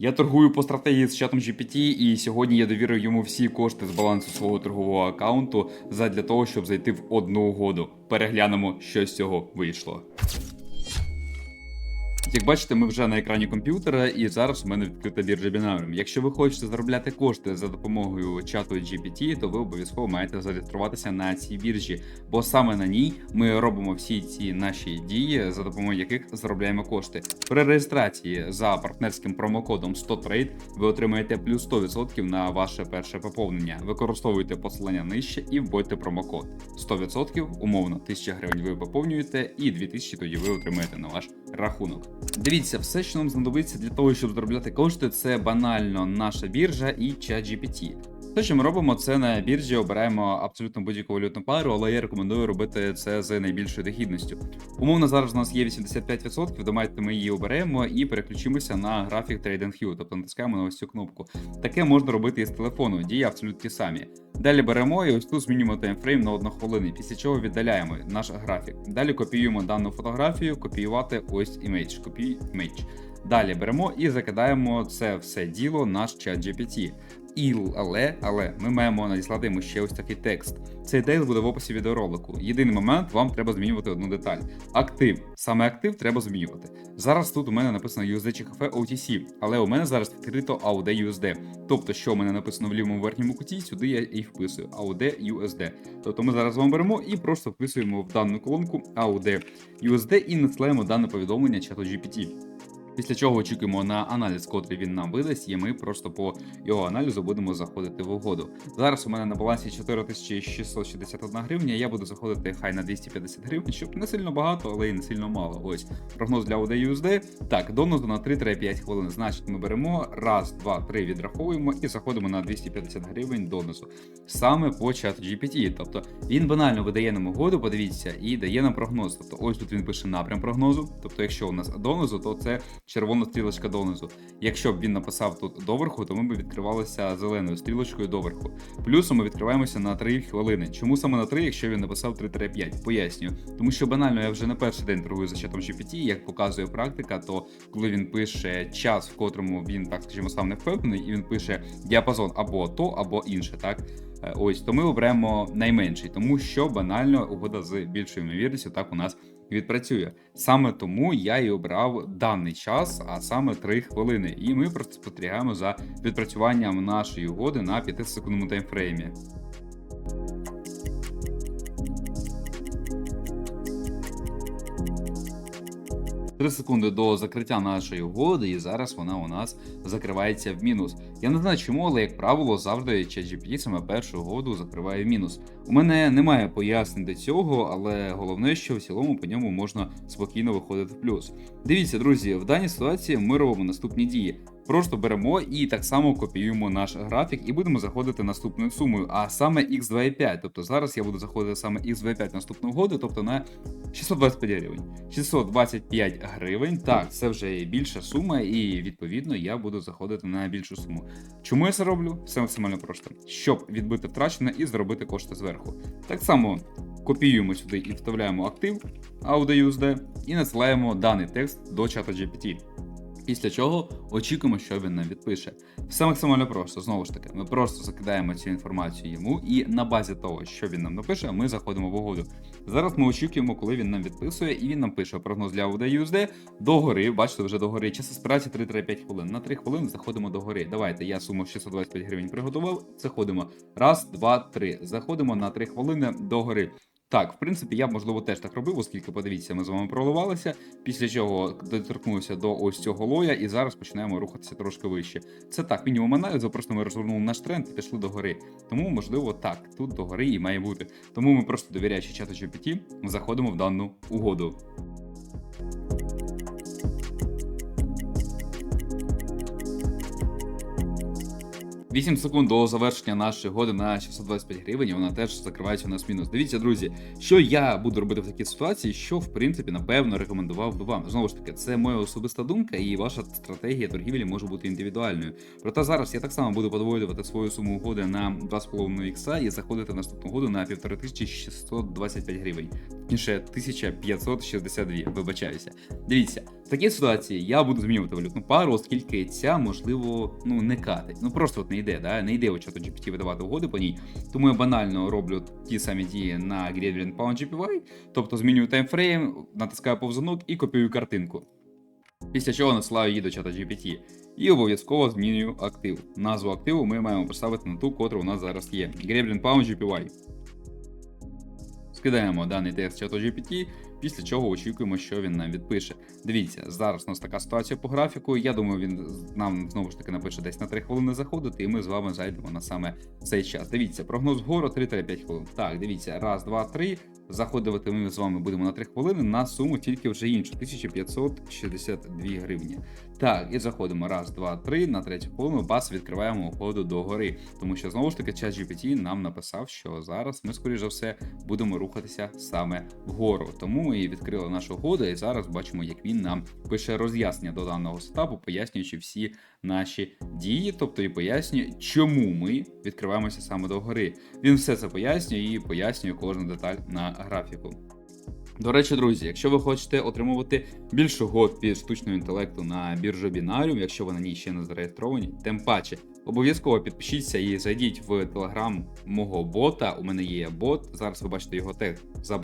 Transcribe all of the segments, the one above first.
Я торгую по стратегії з чатом GPT, і сьогодні я довірив йому всі кошти з балансу свого торгового аккаунту задля того, щоб зайти в одну угоду. Переглянемо, що з цього вийшло. Як бачите, ми вже на екрані комп'ютера, і зараз у мене відкрита біржа Binarium. Якщо ви хочете заробляти кошти за допомогою чату GPT, то ви обов'язково маєте зареєструватися на цій біржі, бо саме на ній ми робимо всі ці наші дії, за допомогою яких заробляємо кошти. При реєстрації за партнерським промокодом 100trade ви отримаєте плюс 100% на ваше перше поповнення. Використовуйте посилання нижче і вводьте промокод 100%, умовно 1000 гривень ви поповнюєте, і 2000 тоді ви отримаєте на ваш рахунок. Дивіться, все, що нам знадобиться для того, щоб заробляти кошти, це банально наша біржа і ChatGPT. Що ми робимо, це на біржі обираємо абсолютно будь-яку валютну пару, але я рекомендую робити це з найбільшою дохідністю. Умовно, зараз у нас є 85%, давайте ми її оберемо і переключимося на графік TradingView, тобто натискаємо на ось цю кнопку. Таке можна робити із телефону, дії абсолютно ті самі. Далі беремо і ось тут змінюємо таймфрейм на 1 хвилину, після чого віддаляємо наш графік. Далі копіюємо дану фотографію, копіювати ось імейдж, копій імейдж. Далі беремо і закидаємо це все діло наш чат GPT. І але, але ми маємо надіслати йому ще ось такий текст. Цей текст буде в описі відеоролику. Єдиний момент, вам треба змінювати одну деталь. Актив. Саме актив треба змінювати. Зараз тут у мене написано USD чи HF OTC, але у мене зараз відкрито AUD USD. Тобто, що у мене написано в лівому верхньому куті, сюди я і вписую AUD USD. Тобто ми зараз вам беремо і просто вписуємо в дану колонку AUD USD і надсилаємо дане повідомлення чату GPT. Після чого очікуємо на аналіз, котрий він нам видасть, і ми просто по його аналізу будемо заходити в угоду. Зараз у мене на балансі 4661 гривня. Я буду заходити хай на 250 гривень, щоб не сильно багато, але й не сильно мало. Ось прогноз для USD. Так, донозу на 3-5 хвилин. Значить, ми беремо раз, два, три відраховуємо і заходимо на 250 гривень донозу. Саме по чату GPT. Тобто він банально видає нам угоду, подивіться, і дає нам прогноз. Тобто, ось тут він пише напрям прогнозу. Тобто, якщо у нас донозу, то це червона стрілочка донизу. Якщо б він написав тут доверху, то ми б відкривалися зеленою стрілочкою доверху. Плюсом ми відкриваємося на 3 хвилини. Чому саме на 3, якщо він написав 3-5? Пояснюю. Тому що банально я вже не перший день торгую за чатом GPT, як показує практика, то коли він пише час, в котрому він, так скажімо, сам не впевнений, і він пише діапазон або то, або інше, так. Е, Ось то ми оберемо найменший, тому що банально угода з більшою ймовірністю так у нас відпрацює. Саме тому я і обрав даний час, а саме 3 хвилини. І ми спостерігаємо за відпрацюванням нашої угоди на 5 секундному таймфреймі. Три секунди до закриття нашої угоди, і зараз вона у нас закривається в мінус. Я не знаю чому, але як правило, завжди ChatGPT саме першу угоду закриває в мінус. У мене немає пояснень до цього, але головне, що в цілому по ньому можна спокійно виходити в плюс. Дивіться, друзі, в даній ситуації ми робимо наступні дії. Просто беремо і так само копіюємо наш графік і будемо заходити наступною сумою, а саме X25. Тобто зараз я буду заходити саме X25 наступну угоду, тобто на 625 гривень. 625 гривень, так, це вже більша сума, і відповідно я буду заходити на більшу суму. Чому я це роблю? Все максимально просто, щоб відбити втрачене і заробити кошти зверху. Так само копіюємо сюди і вставляємо актив AUD і надсилаємо даний текст до чата GPT. Після чого очікуємо, що він нам відпише. Все максимально просто. Знову ж таки, ми просто закидаємо цю інформацію йому, і на базі того, що він нам напише, ми заходимо в угоду. Зараз ми очікуємо, коли він нам відписує, і він нам пише прогноз для USD догори. Бачите, вже догори. Час спирається 3-5 хвилин. На 3 хвилини заходимо до гори. Давайте, я суму 625 гривень приготував. Заходимо. Раз, два, три. Заходимо на 3 хвилини до гори. Так, в принципі, я б можливо теж так робив, оскільки подивіться, ми з вами проливалися. Після чого доторкнувся до ось цього лоя, і зараз починаємо рухатися трошки вище. Це так, мінімум аналізу, просто ми розвернули наш тренд і пішли до гори. Тому, можливо, так, тут до гори і має бути. Тому ми просто довіряючи чату GPT, заходимо в дану угоду. 8 секунд до завершення нашої годи на 625 гривень, вона теж закривається у нас мінус. Дивіться, друзі, що я буду робити в такій ситуації, що в принципі напевно рекомендував би вам. Знову ж таки, це моя особиста думка, і ваша стратегія торгівлі може бути індивідуальною. Проте зараз я так само буду подвоювати свою суму угоди на 2,5 ікса і заходити наступну году на 1525 гривень. Точніше, 1562, вибачаюся. Дивіться, В такій ситуації я буду змінювати валютну пару, оскільки ця, можливо, ну не катить. Ну просто от не йде, да? не йде у чату GPT видавати угоди по ній. Тому я банально роблю ті самі дії на Gradient Pound GPY, тобто змінюю таймфрейм, натискаю повзунок і копіюю картинку. Після чого насилаю її до чата GPT. І обов'язково змінюю актив. Назву активу ми маємо поставити на ту, котру у нас зараз є. Gremlin Pound GPY. Скидаємо даний текст чату GPT, після чого очікуємо, що він нам відпише. Дивіться, зараз у нас така ситуація по графіку. Я думаю, він нам знову ж таки напише десь на 3 хвилини заходити, і ми з вами зайдемо на саме цей час. Дивіться, прогноз вгору 3-5 хвилин. Так, дивіться, раз, два, три. Заходити ми з вами будемо на 3 хвилини на суму тільки вже іншу 1562 гривні. Так, і заходимо раз, два, три. На третю хвилину бас відкриваємо уходу до гори. Тому що знову ж таки чат GPT нам написав, що зараз ми, скоріш за все, будемо рухатися саме вгору. Тому ми і відкрили нашу угоду, і зараз бачимо, як він нам пише роз'яснення до даного сетапу, пояснюючи всі наші дії, тобто і пояснює, чому ми відкриваємося саме до гори. Він все це пояснює і пояснює кожну деталь на графіку. До речі, друзі, якщо ви хочете отримувати більше угод від штучного інтелекту на біржу Binarium, якщо ви на ній ще не зареєстровані, тим паче обов'язково підпишіться і зайдіть в телеграм мого бота. У мене є бот. Зараз ви бачите його тег.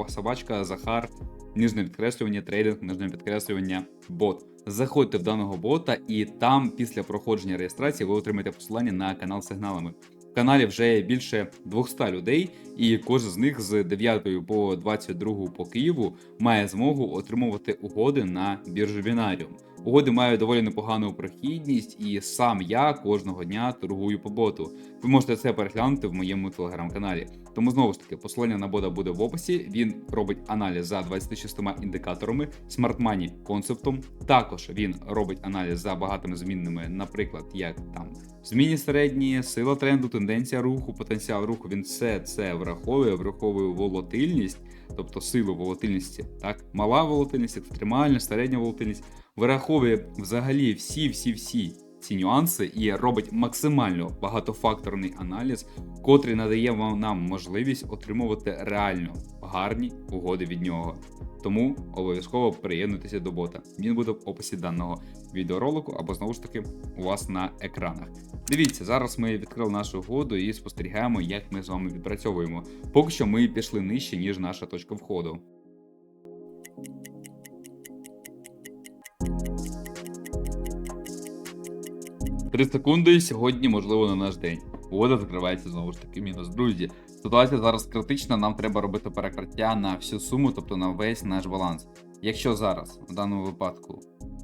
Собачка, Захар, нижнє підкреслювання, трейдинг, нижнє підкреслювання, бот. Заходьте в даного бота, і там, після проходження реєстрації, ви отримаєте посилання на канал з сигналами. В каналі вже більше 200 людей, і кожен з них з 9 по 22 по Києву має змогу отримувати угоди на біржу Binarium. Угоди мають доволі непогану прохідність, і сам я кожного дня торгую по боту. Ви можете це переглянути в моєму телеграм-каналі. Тому знову ж таки, посилання на бота буде в описі. Він робить аналіз за 26 індикаторами, Money концептом. Також він робить аналіз за багатими змінними, наприклад, як там зміни середні, сила тренду, тенденція руху, потенціал руху. Він все це враховує, враховує волатильність, тобто силу волатильності, так, мала волатильність, екстремальна, середня волатильність. Вираховує взагалі всі-всі-всі ці нюанси і робить максимально багатофакторний аналіз, котрий надає вам нам можливість отримувати реально гарні угоди від нього. Тому обов'язково приєднуйтеся до бота. Він буде в описі даного відеоролику або знову ж таки у вас на екранах. Дивіться, зараз ми відкрили нашу угоду і спостерігаємо, як ми з вами відпрацьовуємо. Поки що ми пішли нижче, ніж наша точка входу. Три секунди сьогодні, можливо, на наш день. Угода закривається знову ж таки мінус. Друзі, ситуація зараз критична. Нам треба робити перекриття на всю суму, тобто на весь наш баланс. Якщо зараз, в даному випадку,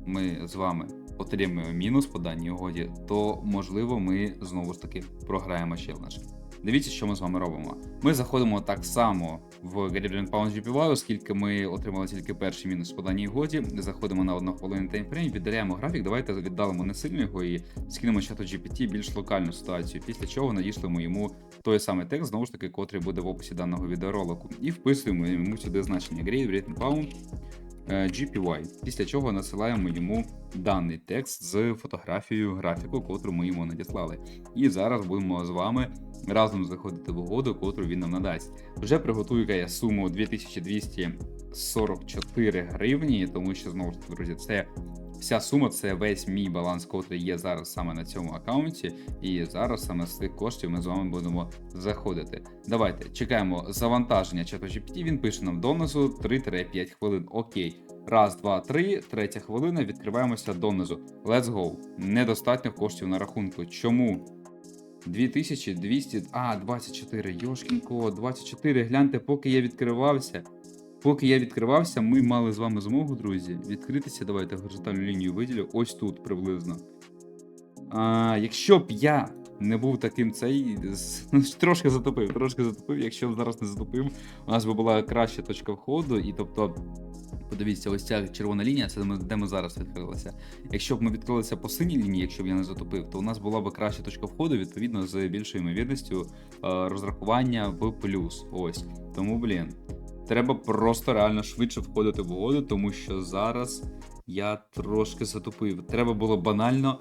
ми з вами отримуємо мінус по даній угоді, то можливо ми знову ж таки програємо челендж. Дивіться, що ми з вами робимо. Ми заходимо так само в Gradient Pound GPY, оскільки ми отримали тільки перший мінус по даній угоді. Заходимо на одну хвилину таймфрейм, віддаляємо графік. Давайте віддалимо не сильно його і скинемо чату GPT більш локальну ситуацію. Після чого надішлемо йому той самий текст, знову ж таки, котрий буде в описі даного відеоролику. І вписуємо йому сюди значення Gradient Pound GPY, після чого насилаємо йому даний текст з фотографією графіку, котру ми йому надіслали. І зараз будемо з вами разом заходити в угоду, котру він нам надасть. Вже приготую я суму 2244 гривні, тому що знову ж таки, друзі, це вся сума, це весь мій баланс, котрий є зараз саме на цьому аккаунті. І зараз саме з цих коштів ми з вами будемо заходити. Давайте чекаємо завантаження чату GPT, Він пише нам донизу 3-5 хвилин. Окей. Раз, два, три, третя хвилина. Відкриваємося донизу. Let's go. Недостатньо коштів на рахунку. Чому? 2200. А, 24. Йошкінко, 24. Гляньте, поки я відкривався. Поки я відкривався, ми мали з вами змогу, друзі, відкритися. Давайте горизонтальну лінію виділю. Ось тут приблизно. А, Якщо б я не був таким цей. Ну, трошки затопив, трошки затопив. Якщо б зараз не затопив, у нас би була краща точка входу, і тобто. Подивіться, ось ця червона лінія, це де ми зараз відкрилися. Якщо б ми відкрилися по синій лінії, якщо б я не затопив, то у нас була б краща точка входу, відповідно, з більшою ймовірністю е, розрахування в плюс. Ось. Тому, блін, треба просто реально швидше входити в угоду, тому що зараз я трошки затопив. Треба було банально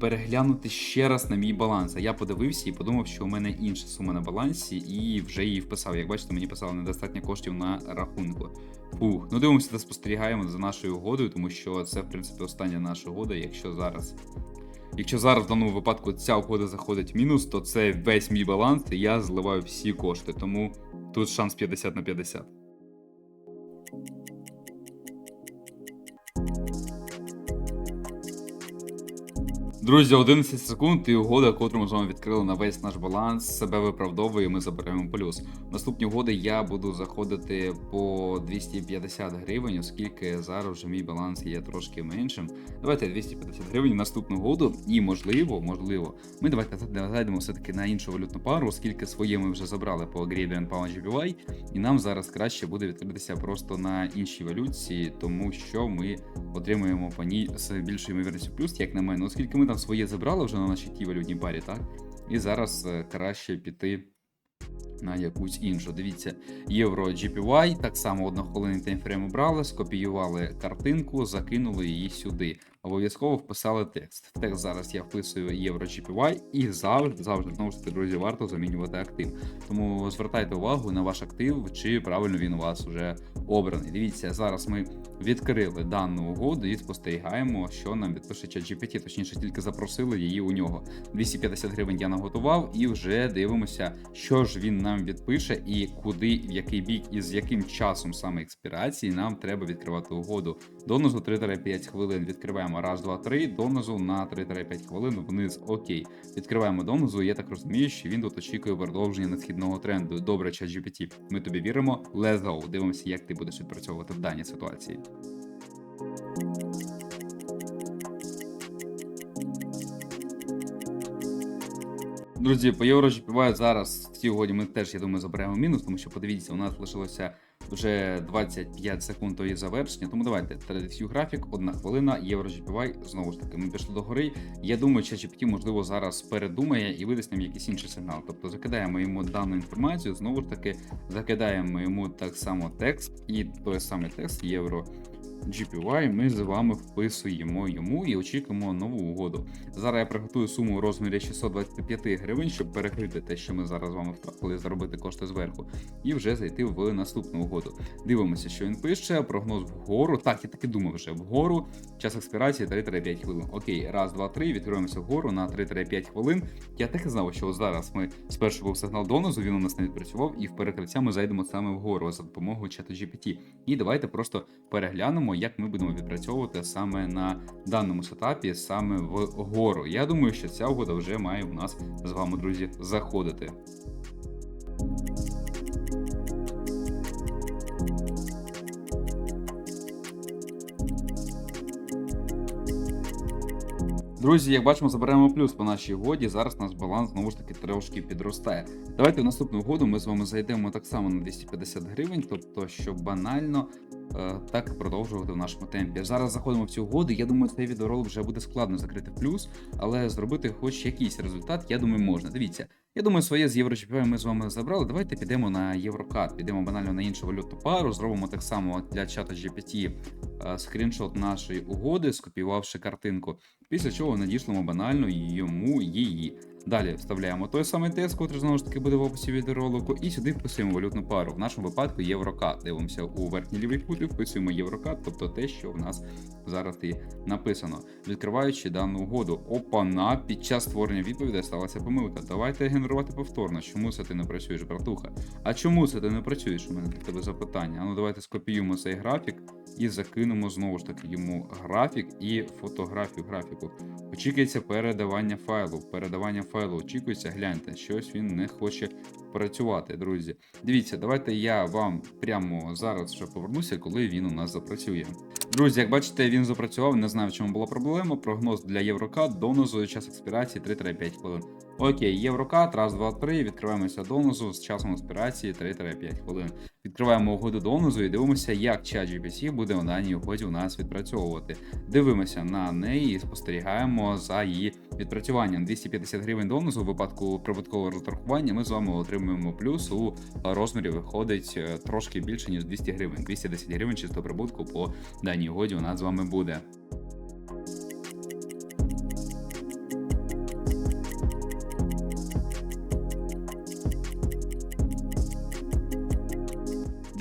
переглянути ще раз на мій баланс. А я подивився і подумав, що у мене інша сума на балансі, і вже її вписав. Як бачите, мені писало недостатньо коштів на рахунку. Фух, ну дивимося та спостерігаємо за нашою угодою, тому що це, в принципі, остання наша угода. Якщо зараз. Якщо зараз в даному випадку ця угода заходить в мінус, то це весь мій баланс, і я зливаю всі кошти. Тому тут шанс 50 на 50. Друзі, 11 секунд і угода, котру ми з вами відкрили на весь наш баланс, себе виправдовує, і ми забираємо плюс. Наступні угоди я буду заходити по 250 гривень, оскільки зараз вже мій баланс є трошки меншим. Давайте 250 гривень наступну угоду, і можливо, можливо, ми давайте зайдемо все-таки на іншу валютну пару, оскільки своє ми вже забрали по Pound GPY, і нам зараз краще буде відкритися просто на іншій валютці, тому що ми отримуємо по ній з більшою ймовірністю плюс, як на мене, оскільки ми там своє забрали вже на нашій тій валютній парі, так? І зараз е, краще піти на якусь іншу. Дивіться, євро GPY, так само однохвилинний таймфрейм обрали, скопіювали картинку, закинули її сюди. Обов'язково вписали текст. Текст зараз я вписую євро GPY і завжди, завжди, знову ж таки, друзі, варто замінювати актив. Тому звертайте увагу на ваш актив, чи правильно він у вас вже обраний. Дивіться, зараз ми відкрили дану угоду і спостерігаємо, що нам відпише ChatGPT, точніше, тільки запросили її у нього. 250 гривень я наготував, і вже дивимося, що ж він нам відпише, і куди, в який бік і з яким часом саме експірації нам треба відкривати угоду. Донозу 3-5 хвилин відкриваємо раз, два, три. Донозу на 3-5 хвилин вниз. Окей. Відкриваємо донозу. Я так розумію, що він тут очікує продовження надхідного тренду. Добре, ChatGPT. Ми тобі віримо. Let's go. Дивимося, як ти будеш відпрацьовувати в даній ситуації. Друзі, по євро зараз угоді ми теж, я думаю, заберемо мінус, тому що подивіться, у нас лишилося вже 25 секунд до її завершення. Тому давайте традицію графік, одна хвилина, євро GPY, знову ж таки, ми пішли до гори. Я думаю, що GPT, можливо, зараз передумає і видасть нам якийсь інший сигнал. Тобто закидаємо йому дану інформацію, знову ж таки, закидаємо йому так само текст, і той самий текст євро. GPY ми з вами вписуємо йому і очікуємо нову угоду. Зараз я приготую суму у розмірі 625 гривень, щоб перекрити те, що ми зараз з вами втратили, заробити кошти зверху, і вже зайти в наступну угоду. Дивимося, що він пише. Прогноз вгору. Так, я таки думав вже вгору. Час експірації 3-5 хвилин. Окей, раз, два, три. Відкриваємося вгору на 3-5 хвилин. Я так і знав, що зараз ми спершу був сигнал донозу, він у нас не відпрацював, і в перекриття ми зайдемо саме вгору за допомогою чату GPT. І давайте просто переглянемо, як ми будемо відпрацьовувати саме на даному сетапі, саме вгору. Я думаю, що ця угода вже має у нас з вами, друзі, заходити. Друзі, як бачимо, заберемо плюс по нашій угоді. Зараз наш баланс знову ж таки трошки підростає. Давайте в наступну угоду ми з вами зайдемо так само на 250 гривень, тобто, щоб банально е, так продовжувати в нашому темпі. Зараз заходимо в цю угоду. Я думаю, цей відеоролик вже буде складно закрити в плюс, але зробити хоч якийсь результат, я думаю, можна. Дивіться. Я думаю, своє з єврочемпіонами ми з вами забрали. Давайте підемо на Єврокат, підемо банально на іншу валютну пару, зробимо так само для чата GPT е, скріншот нашої угоди, скопіювавши картинку. Після чого надішлемо банально йому її. Далі вставляємо той самий тест, котрий знову ж таки буде в описі відеоролику, і сюди вписуємо валютну пару. В нашому випадку єврокат. Дивимося у верхній лівій кут і вписуємо єврокат, тобто те, що в нас зараз і написано. Відкриваючи дану угоду, опана під час створення відповідей сталася помилка. Давайте генерувати повторно. Чому це ти не працюєш, братуха? А чому це ти не працюєш? У мене до тебе запитання. А ну давайте скопіюємо цей графік і закинемо знову ж таки йому графік і фотографію графіку. Очікується передавання файлу. Передавання файлу очікується, гляньте, щось він не хоче працювати, друзі. Дивіться, давайте я вам прямо зараз вже повернуся, коли він у нас запрацює. Друзі, як бачите, він запрацював. Не знаю, в чому була проблема. Прогноз для Єврокат донозу час експірації 3-5 хвилин. Окей, Єврокат, раз, два, три. Відкриваємося донозу з часом експірації 3-5 хвилин. Відкриваємо угоду донозу і дивимося, як чат GPT буде у даній угоді у нас відпрацьовувати. Дивимося на неї і спостерігаємо за її відпрацюванням. 250 гривень донозу у випадку прибуткового розрахування. Ми з вами отримуємо плюс у розмірі виходить е, трошки більше ніж 200 гривень. 210 гривень чисто прибутку по даній угоді у нас з вами буде.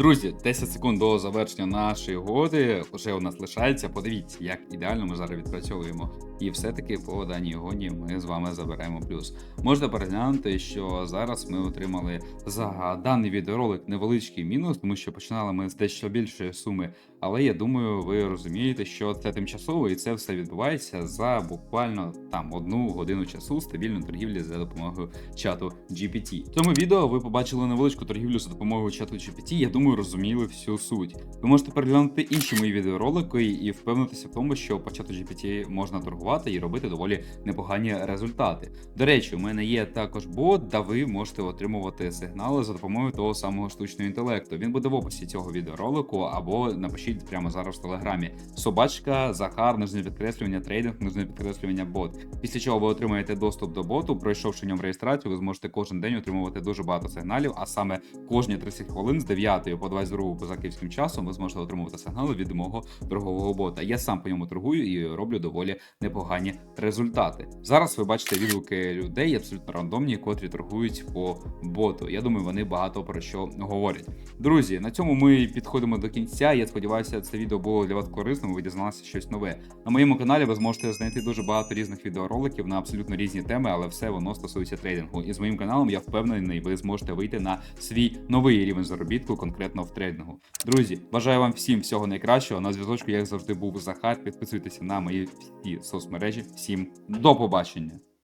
Друзі, 10 секунд до завершення нашої угоди вже у нас лишається. Подивіться, як ідеально ми зараз відпрацьовуємо. І все-таки по даній гоні ми з вами заберемо плюс. Можете переглянути, що зараз ми отримали за даний відеоролик невеличкий мінус, тому що починали ми з дещо більшої суми. Але я думаю, ви розумієте, що це тимчасово, і це все відбувається за буквально там одну годину часу стабільної торгівлі за допомогою чату GPT. В цьому відео ви побачили невеличку торгівлю за допомогою чату GPT. Я думаю, розуміли всю суть. Ви можете переглянути інші мої відеоролики і впевнитися в тому, що по чату GPT можна торгувати і робити доволі непогані результати. До речі, у мене є також бот, де ви можете отримувати сигнали за допомогою того самого штучного інтелекту. Він буде в описі цього відеоролику або напишіть прямо зараз в телеграмі. Собачка, Захар, нижнє підкреслювання, трейдинг, нижнє підкреслювання бот. Після чого ви отримаєте доступ до боту, пройшовши ньому реєстрацію, ви зможете кожен день отримувати дуже багато сигналів, а саме кожні 30 хвилин з 9 по 22 поза київським часом ви зможете отримувати сигнали від мого торгового бота. Я сам по ньому торгую і роблю доволі непогані результати. Зараз ви бачите відгуки людей абсолютно рандомні, котрі торгують по боту. Я думаю, вони багато про що говорять. Друзі, на цьому ми підходимо до кінця. Я сподіваюся, це відео було для вас корисним. Ви дізналися щось нове. На моєму каналі ви зможете знайти дуже багато різних відеороликів на абсолютно різні теми, але все воно стосується трейдингу. І з моїм каналом я впевнений, ви зможете вийти на свій новий рівень заробітку конкретно в трейдингу. Друзі, бажаю вам всім всього найкращого. На зв'язочку, як завжди, був Захар. Підписуйтеся на мої всі соцмережі. Всім до побачення.